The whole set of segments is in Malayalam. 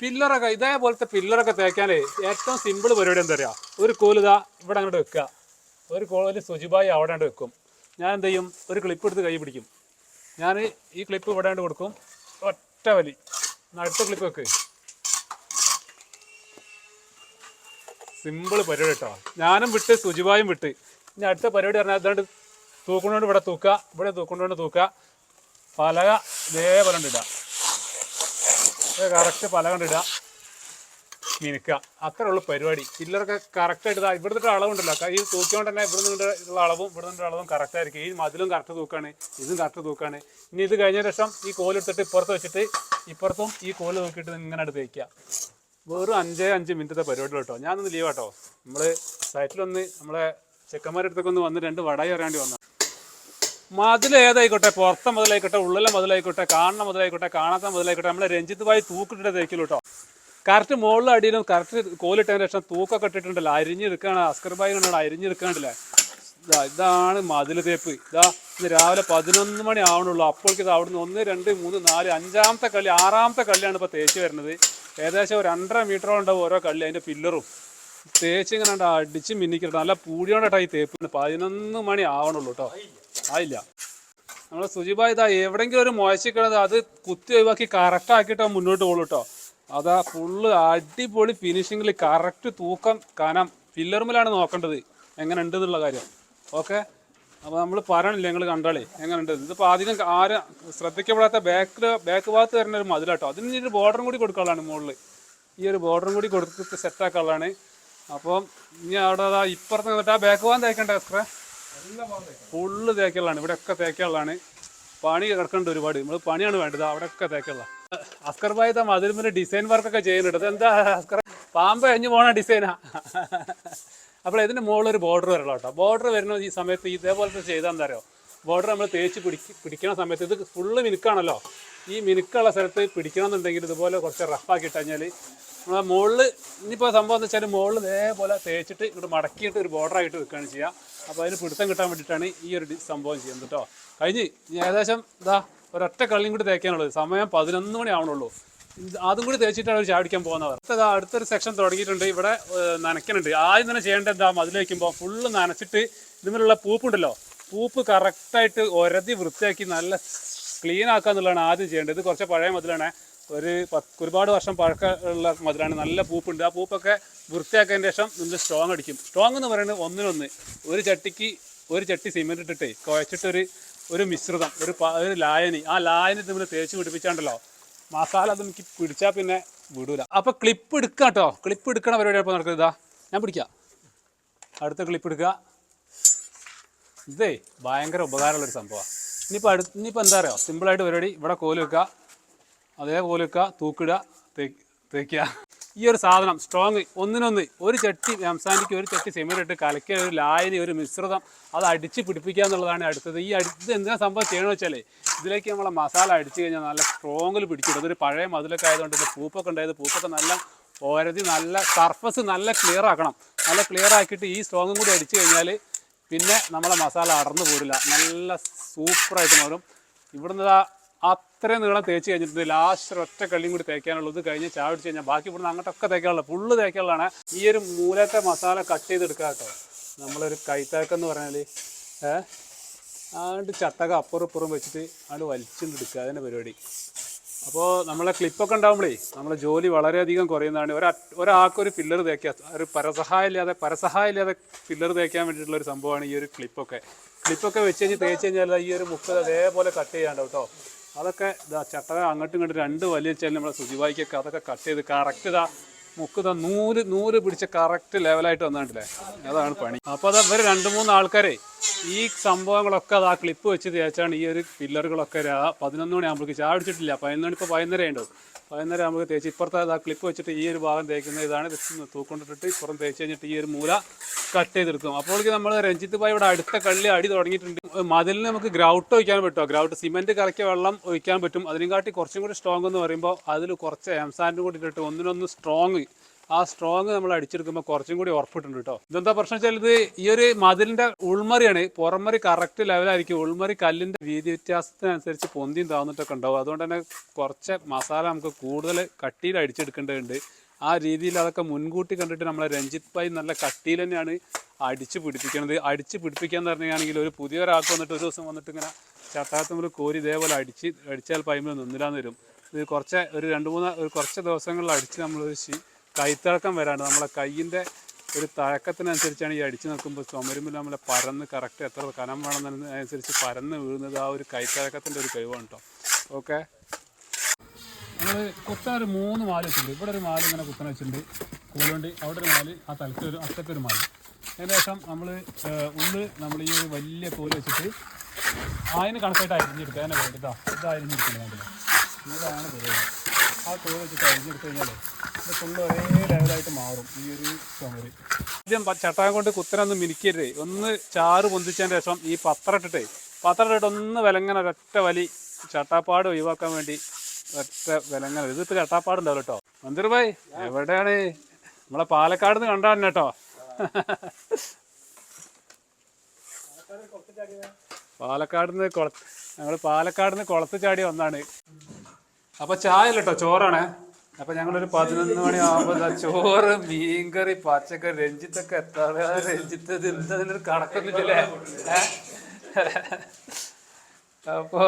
പില്ലറൊക്കെ ഇതേപോലത്തെ പില്ലറൊക്കെ തേക്കാൻ ഏറ്റവും സിമ്പിൾ പരിപാടി എന്താ പറയുക ഒരു കോലുതാ ഇവിടെ അങ്ങോട്ട് വെക്കുക. ഒരു കോൽ സുജിബായി അവിടെ അങ്ങോട്ട് വെക്കും. ഞാൻ എന്ത് ചെയ്യും? ഒരു ക്ലിപ്പ് എടുത്ത് കൈ പിടിക്കും. ഞാൻ ഈ ക്ലിപ്പ് ഇവിടെ അങ്ങോട്ട് കൊടുക്കും. ഒറ്റ വലി. അടുത്ത ക്ലിപ്പ് വെക്ക്. സിമ്പിൾ പരിപാടി കേട്ടോ. ഞാനും വിട്ട് സുജിബായും വിട്ട്. ഇനി അടുത്ത പരിപാടി പറഞ്ഞാൽ അതുകൊണ്ട് തൂക്കുന്നോണ്ട് ഇവിടെ തൂക്കുക. ഇവിടെ തൂക്കുന്നോണ്ട് തൂക്കുക. പലക ഇതേപോലെ ഇടുക. കറക്റ്റ് പല കണ്ടിടുക മിനുക്കുക അത്രേ ഉള്ളൂ പരിപാടി. ചില്ലറൊക്കെ കറക്റ്റായിട്ട് ഇതാ ഇവിടുത്തെ അളവുണ്ടല്ലോ. കൈ തൂക്കിയോണ്ട് തന്നെ ഇവിടെ നിന്ന് ഉള്ള അളവും ഇവിടെ നിന്നുള്ള അളവും കറക്റ്റ് ആയിരിക്കും. ഈ മതിലും കറക്റ്റ് തൂക്കാണ് ഇതും കറക്റ്റ് തൂക്കാണ്. ഇനി ഇത് കഴിഞ്ഞ ശേഷം ഈ കോലെടുത്തിട്ട് ഇപ്പുറത്ത് വെച്ചിട്ട് ഇപ്പുറത്തും ഈ കോൽ നോക്കിയിട്ട് ഇങ്ങനെ അടുത്ത് വയ്ക്കുക വെറും അഞ്ചേ അഞ്ച് മിനിറ്റത്തെ പരിപാടി കേട്ടോ. ഞാനൊന്ന് ലീവ് കേട്ടോ നമ്മൾ സൈറ്റിലൊന്ന് നമ്മളെ ചെക്കന്മാരുടെ അടുത്തൊക്കെ ഒന്ന് വന്ന് രണ്ട് വടായി അറിയാണ്ടി വന്നു മതിൽ ഏതായിക്കോട്ടെ പുറത്തെ മുതലായിക്കോട്ടെ ഉള്ളിലെ മുതലായിക്കോട്ടെ കാണുന്ന മുതലായിക്കോട്ടെ കാണാത്ത മുതലായിക്കോട്ടെ നമ്മളെ രഞ്ജിത്ത് ഭായി തൂക്കിട്ടിട്ട് തേക്കില്ല കേട്ടോ കറക്റ്റ് മുകളിൽ അടിയിലും കറക്റ്റ് കോലിട്ടതിന് ശേഷം തൂക്കൊക്കെ ഇട്ടിട്ടുണ്ടല്ലോ. അരിഞ്ഞെടുക്കാണ് അസ്കർ ഭായി കൊണ്ടാണ് അരിഞ്ഞെടുക്കാണ്ടല്ലേ ഇതാ ഇതാണ് മതിൽ തേപ്പ്. ഇതാ ഇന്ന് രാവിലെ പതിനൊന്ന് മണി ആവണുള്ളൂ. അപ്പോഴേക്ക് ഇത് അവിടുന്ന് ഒന്ന് രണ്ട് മൂന്ന് നാല് അഞ്ചാമത്തെ കള്ളി ആറാമത്തെ കള്ളിയാണ് ഇപ്പോൾ തേച്ച് വരുന്നത്. ഏകദേശം രണ്ടര മീറ്ററോളം ഉണ്ടാവും ഓരോ കള്ളി അതിന്റെ പില്ലറും. തേച്ച് ഇങ്ങനെ അടിച്ച് മിന്നിക്കിട്ട് നല്ല പൂടിയോണ്ടാ ഈ തേപ്പ് പതിനൊന്ന് മണി ആവണുള്ളൂ കേട്ടോ. ആയില്ല. നമ്മളെ സുജിബായ് ഇതാ എവിടെയെങ്കിലും ഒരു മുഴച്ചിക്കണത് അത് കുത്തി ഒഴിവാക്കി കറക്റ്റ് ആക്കിയിട്ട് മുന്നോട്ട് പോകുള്ളൂ കേട്ടോ. അതാ ഫുള്ള് അടിപൊളി ഫിനിഷിങ്ങിൽ കറക്റ്റ് തൂക്കം കനം പില്ലർമിലാണ് നോക്കേണ്ടത്. എങ്ങനെ ഉണ്ട് എന്നുള്ള കാര്യം. ഓക്കെ അപ്പോൾ നമ്മൾ പറയണില്ല ഞങ്ങൾ കണ്ടാളേ എങ്ങനെ ഉണ്ട്? ഇതിപ്പോൾ ആദ്യം ആരും ശ്രദ്ധിക്കപ്പെടാത്ത ബാക്ക് ബാക്ക് ഭാഗത്ത് വരുന്ന ഒരു മതിലാട്ടോ. അതിന് ഒരു ബോർഡറും കൂടി കൊടുക്കാനുള്ളതാണ് മുകളിൽ ഈ ഒരു ബോർഡറും കൂടി കൊടുത്തിട്ട് സെറ്റാക്കാനുള്ളതാണ് അപ്പം ഇനി അവിടെ അതാ ഇപ്പുറത്ത് നിന്നിട്ട് ആ ബാക്ക് പോകാൻ തേക്കണ്ടേ എത്ര ഫുള്ള് തേക്കുള്ളതാണ് ഇവിടെ ഒക്കെ തേക്കുള്ളതാണ് പണി കിടക്കേണ്ട ഒരുപാട്. നമ്മൾ പണിയാണ് വേണ്ടത് അവിടെ ഒക്കെ തേക്കുള്ള അസ്കർ ഭായി താ മതിലുമിന് ഡിസൈൻ വർക്കൊക്കെ ചെയ്യുന്നുണ്ട്. എന്താ അസ്കർ? പാമ്പ് കഴിഞ്ഞു പോണ ഡിസൈനാ അപ്പോൾ ഇതിന്റെ മുകളിൽ ഒരു ബോർഡർ വരണം കേട്ടോ. ബോർഡർ വരുന്ന ഈ സമയത്ത് ഇതേപോലത്തെ ചെയ്താൽ അറിയോ? ബോർഡർ നമ്മൾ തേച്ച് പിടിക്ക് പിടിക്കണ സമയത്ത് ഇത് ഫുള്ള് മിനുക്കാണല്ലോ. ഈ മിനുക്കുള്ള സ്ഥലത്ത് പിടിക്കണമെന്നുണ്ടെങ്കിൽ ഇതുപോലെ കുറച്ച് റഫാക്കി കഴിഞ്ഞാൽ മുകളിൽ ഇനിയിപ്പോൾ സംഭവം എന്ന് വെച്ചാൽ മുകളിൽ ഇതേപോലെ തേച്ചിട്ട് ഇങ്ങോട്ട് മടക്കിയിട്ട് ഒരു ബോർഡർ ആയിട്ട് വെക്കുകയാണ് ചെയ്യുക അപ്പോൾ അതിന് പിടുത്തം കിട്ടാൻ വേണ്ടിയിട്ടാണ് ഈ ഒരു സംഭവം ചെയ്യുന്നത് കേട്ടോ. കഴിഞ്ഞ് ഏകദേശം ഇതാ ഒരൊറ്റ കള്ളിയും കൂടി തേക്കാനുള്ളത്. സമയം പതിനൊന്ന് മണി ആവണുള്ളൂ. അതും കൂടി തേച്ചിട്ടാണ് അവർ ചാടിക്കാൻ പോകുന്നത്. അടുത്തത് അടുത്തൊരു സെക്ഷൻ തുടങ്ങിയിട്ടുണ്ട്. ഇവിടെ നനയ്ക്കുന്നുണ്ട് ആദ്യം തന്നെ ചെയ്യേണ്ടത് എന്താ മതിൽ വയ്ക്കുമ്പോൾ ഫുള്ള് നനച്ചിട്ട് ഇതിനുള്ള പൂപ്പുണ്ടല്ലോ പൂപ്പ് കറക്റ്റായിട്ട് ഒരതി വൃത്തിയാക്കി നല്ല ക്ലീൻ ആക്കുക എന്നുള്ളതാണ് ആദ്യം ചെയ്യേണ്ടത്. ഇത് കുറച്ച് പഴയ മതിലാണ്. ഒരു ഒരുപാട് വർഷം പഴക്കമുള്ള മധുരമാണ് നല്ല പൂപ്പുണ്ട്. ആ പൂപ്പൊക്കെ വൃത്തിയാക്കിയതിന് ശേഷം നമ്മൾ സ്ട്രോങ് അടിക്കും. സ്ട്രോങ് എന്ന് പറയുന്നത് ഒന്നിനൊന്ന്. ഒരു ചട്ടിക്ക് ഒരു ചട്ടി സിമെന്റ് ഇട്ടിട്ട് കുഴച്ചിട്ടൊരു ഒരു മിശ്രിതം ഒരു ഒരു ലായനി. ആ ലായനി നമ്മൾ തേച്ച് പിടിപ്പിച്ചാണ്ടല്ലോ. മസാല അത് എനിക്ക് പിടിച്ചാൽ പിന്നെ വിടൂല. അപ്പോൾ ക്ലിപ്പ് എടുക്കുക കേട്ടോ ക്ലിപ്പ് എടുക്കണ പരിപാടി അപ്പോൾ ഇതാ ഞാൻ പിടിക്കാം. അടുത്ത ക്ലിപ്പ് എടുക്കുക ഇതേ ഭയങ്കര ഉപകാരമുള്ളൊരു സംഭവമാണ് ഇനിയിപ്പോൾ അടുത്ത് ഇനിയിപ്പോൾ എന്താ അറിയോ? സിമ്പിളായിട്ട് പരിപാടി. ഇവിടെ കോൽ വെക്കുക അതേ കോൽ വെക്കുക തൂക്കിടുക തേക്കുക. ഈ ഒരു സാധനം സ്ട്രോങ് ഒന്നിനൊന്ന് ഒരു ചട്ടി സംസാരിക്ക് ഒരു ചട്ടി ഇട്ട് കലക്കിയ ഒരു ലായനി ഒരു മിശ്രിതം അത് അടിച്ച് പിടിപ്പിക്കുക എന്നുള്ളതാണ് അടുത്തത്. ഈ അടുത്ത് എന്തിനാ സംഭവം ചെയ്യണമെന്ന് വെച്ചാലേ ഇതിലേക്ക് നമ്മളെ മസാല അടിച്ചു കഴിഞ്ഞാൽ നല്ല സ്ട്രോങ്ങിൽ പിടിക്കും അതൊരു പഴയ മതിലൊക്കെ ആയതുകൊണ്ട് പൂപ്പൊക്കെ ഉണ്ടായത് പൂപ്പൊക്കെ നല്ല ഓരതി നല്ല സർഫസ് നല്ല ക്ലിയർ ആക്കണം. നല്ല ക്ലിയർ ആക്കിയിട്ട് ഈ സ്ട്രോങ്ങും കൂടി അടിച്ചു കഴിഞ്ഞാൽ പിന്നെ നമ്മളെ മസാല അടർന്നു പോരില്ല. നല്ല സൂപ്പറായിട്ട് മാറും. ഇവിടുന്ന് ദാ അത്രയും നീളം തേച്ച് കഴിഞ്ഞിട്ട് ലാസ്റ്റ് ഒറ്റ കള്ളിയും കൂടി തേക്കാനുള്ളത് കഴിഞ്ഞ് ചായ കഴിഞ്ഞാൽ ബാക്കി ഇവിടുന്ന് അങ്ങോട്ടൊക്കെ തേക്കാനുള്ള. ഫുള്ള് തേക്കാനുള്ളതാണ്. ഈ ഒരു മൂലത്തെ മസാല കട്ട് ചെയ്തെടുക്കുക കേട്ടോ. നമ്മളൊരു കൈത്താക്കെന്ന് പറഞ്ഞാൽ ഏഹ് ചട്ടക അപ്പുറം ഇപ്പുറം വെച്ചിട്ട് വലിച്ചിട്ട് എടുക്കുക. അതിന്റെ പരിപാടി. അപ്പോൾ നമ്മളെ ക്ലിപ്പൊക്കെ ഉണ്ടാകുമ്പോഴേ നമ്മളെ ജോലി വളരെയധികം കുറയുന്നതാണ്. ഒരാ ഒരാൾക്കൊരു ഫില്ലർ തേക്കുക. ഒരു പരസഹായം ഇല്ലാതെ പരസഹായം ഇല്ലാതെ ഫില്ലർ തേക്കാൻ വേണ്ടിയിട്ടുള്ള ഒരു സംഭവമാണ് ഈ ഒരു ക്ലിപ്പൊക്കെ ക്ലിപ്പൊക്കെ വെച്ച് കഴിഞ്ഞ് തേച്ച് കഴിഞ്ഞാൽ ഈ ഒരു മുക്കത് അതേപോലെ കട്ട് ചെയ്യാണ്ട് കേട്ടോ അതൊക്കെ ഇതാ ചട്ടക അങ്ങോട്ടും ഇങ്ങോട്ടും രണ്ട് വലിയ വെച്ചാൽ നമ്മളെ ശുചിവായിക്കൊക്കെ അതൊക്കെ കട്ട് ചെയ്ത് കറക്റ്റ് ഇതാ മുക്ക് ഇതാ നൂൽ നൂൽ പിടിച്ച കറക്റ്റ് ലെവലായിട്ട് വന്നിട്ടില്ലേ അതാണ് പണി. അപ്പോൾ അതാ ഇവർ രണ്ട് മൂന്ന് ആൾക്കാരെ ഈ സംഭവങ്ങളൊക്കെ അത് ആ ക്ലിപ്പ് വെച്ച് തേച്ചാണ് ഈ ഒരു പില്ലറുകളൊക്കെ രാ പതിനൊന്ന് മണി ആകുമ്പോഴേക്ക് ചാടിച്ചിട്ടില്ല പതിനൊന്ന് മണി ഇപ്പോൾ പതിനൊന്നര ഉണ്ടാവും പതിനൊന്നര ആകുമ്പോൾ തേച്ച് ഇപ്പുറത്തെ ആ ക്ലിപ്പ് വെച്ചിട്ട് ഈ ഒരു ഭാഗം തേക്കുന്ന ഇതാണ്. ഇത് തൂക്കൊണ്ടിട്ടിട്ട് ഇപ്പുറം തേച്ച് കഴിഞ്ഞിട്ട് ഈ ഒരു മൂല കട്ട് ചെയ്തെടുക്കും. അപ്പോഴേക്ക് നമ്മൾ രഞ്ജിത്ത് ഭായി ഇവിടെ അടുത്ത കള്ളി അടി തുടങ്ങിയിട്ടുണ്ട്. മതിലിന് നമുക്ക് ഗ്രൗട്ട് ഒഴിക്കാൻ പറ്റുമോ ഗ്രൗട്ട് സിമെന്റ് കലക്കിയ വെള്ളം ഒഴിക്കാൻ പറ്റും. അതിനെക്കാട്ടി കുറച്ചും കൂടി സ്ട്രോങ് എന്ന് പറയുമ്പോൾ അതിൽ കുറച്ച് എംസാൻഡും കൂടി ഇട്ടിട്ട് ഒന്നിനൊന്ന് സ്ട്രോങ് ആ സ്ട്രോങ് നമ്മൾ അടിച്ചെടുക്കുമ്പോൾ കുറച്ചും കൂടി ഉറപ്പിട്ടുണ്ട് കേട്ടോ ഇതെന്താ പ്രശ്നം വെച്ചാൽ ഇത് ഈ ഒരു മതിലിന്റെ ഉൾമറിയാണ് പുറമറി കറക്റ്റ് ലെവലായിരിക്കും ഉൾമറി കല്ലിന്റെ വീതി വ്യത്യാസത്തിനനുസരിച്ച് പൊന്തിയും താന്നിട്ടൊക്കെ ഉണ്ടാവും. അതുകൊണ്ട് തന്നെ കുറച്ച് മസാല നമുക്ക് കൂടുതൽ കട്ടിയിൽ അടിച്ചെടുക്കേണ്ടതുണ്ട്. ആ രീതിയിൽ അതൊക്കെ മുൻകൂട്ടി കണ്ടിട്ട് നമ്മളെ രഞ്ജിത്ത് ഭായി നല്ല കട്ടിയിൽ തന്നെയാണ് അടിച്ച് പിടിപ്പിക്കുന്നത് അടിച്ച് പിടിപ്പിക്കാൻ പറഞ്ഞാണെങ്കിൽ ഒരു പുതിയ ഒരാൾക്ക് വന്നിട്ട് ഒരു ദിവസം വന്നിട്ട് ഇങ്ങനെ ചട്ടാത്തുമ്പിൽ കോരി ഇതേപോലെ അടിച്ച് അടിച്ചാൽ പൈമ്പിൽ നിന്നില്ലാന്ന് വരും. ഇത് കുറച്ച് ഒരു രണ്ട് മൂന്ന് ഒരു കുറച്ച് ദിവസങ്ങളിൽ അടിച്ച് നമ്മൾ കൈത്തിളക്കം വരാണ്ട് നമ്മളെ കയ്യിന്റെ ഒരു തഴക്കത്തിനനുസരിച്ചാണ് ഈ അടിച്ചു നിൽക്കുമ്പോൾ ചുമരുമ്പിൽ നമ്മളെ പരന്ന് കറക്റ്റ് എത്ര കനം വേണമെന്നതിനനുസരിച്ച് പരന്ന് വീഴുന്നത് ആ ഒരു കൈത്തഴക്കത്തിന്റെ ഒരു കഴിവാണ് കേട്ടോ. ഓക്കെ? നമ്മൾ കുത്താൻ ഒരു മൂന്ന് മാല വെച്ചിട്ടുണ്ട്. ഇവിടെ ഒരു മാല ഇങ്ങനെ കുത്തന വെച്ചിട്ടുണ്ട്. കൂലുണ്ട് അവിടെ ഒരു മാൽ ആ തലത്തിൽ ഒരു അറ്റത്തെ ഒരു മാൽ. ഏകദേശം നമ്മൾ ഉള്ള് നമ്മൾ ഈ ഒരു വലിയ കോൽ വെച്ചിട്ട് അതിന് കണക്കായിട്ട് അരിഞ്ഞെടുക്കുക. അതിനെ വേണ്ടി ഇതാ അരിഞ്ഞെടുക്കുന്നത് ഇതാണ് ആ കോൽ വെച്ചിട്ട് അരിഞ്ഞെടുത്ത് കഴിഞ്ഞാൽ ഇത് ഒരേ ലെവലായിട്ട് മാറും ഈ ഒരു ചുമര്. ആദ്യം ചട്ടാൻ കൊണ്ട് കുത്തനൊന്ന് മിനിക്കരുതേ ഒന്ന് ചാറ് പൊന്തിച്ചതിന് ശേഷം ഈ പത്രം ഇട്ടിട്ടേ പത്രം ഇട്ടിട്ട് ഒന്ന് വിലങ്ങനെ ഒരൊറ്റ വലി ചട്ടാപ്പാട് ഒഴിവാക്കാൻ വേണ്ടി ഒറ്റ വിലങ്ങനെ ഇതിപ്പോ ചട്ടാപ്പാടുണ്ടാവും കേട്ടോ മന്ദിർ എവിടെയാണ്? നമ്മളെ പാലക്കാട് നിന്ന് കണ്ടാണ് കേട്ടോ പാലക്കാട് നിന്ന് കുള ഞങ്ങൾ പാലക്കാട് നിന്ന് കുളത്ത് ചാടി വന്നാണ് അപ്പൊ ചായ കേട്ടോ ചോറാണ്. അപ്പൊ ഞങ്ങളൊരു പതിനൊന്ന് മണി ആവുമ്പോ ചോറ് മീൻകറി പച്ചക്കറി രഞ്ജിത്തൊക്കെ എത്താതെ രഞ്ജിത്ത് തിന്നതിനൊരു കണക്കൊന്നുമില്ലേ? അപ്പോ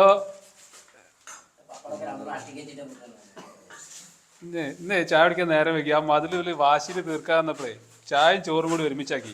ഇന്നേ ഇന്ന് ചായ കുടിക്കാൻ നേരം വെക്കി ആ മതിലൊരു വാശിയിൽ തീർക്കാന്നപ്പോഴേ ചായയും ചോറും കൂടി ഒരുമിച്ചാക്കി.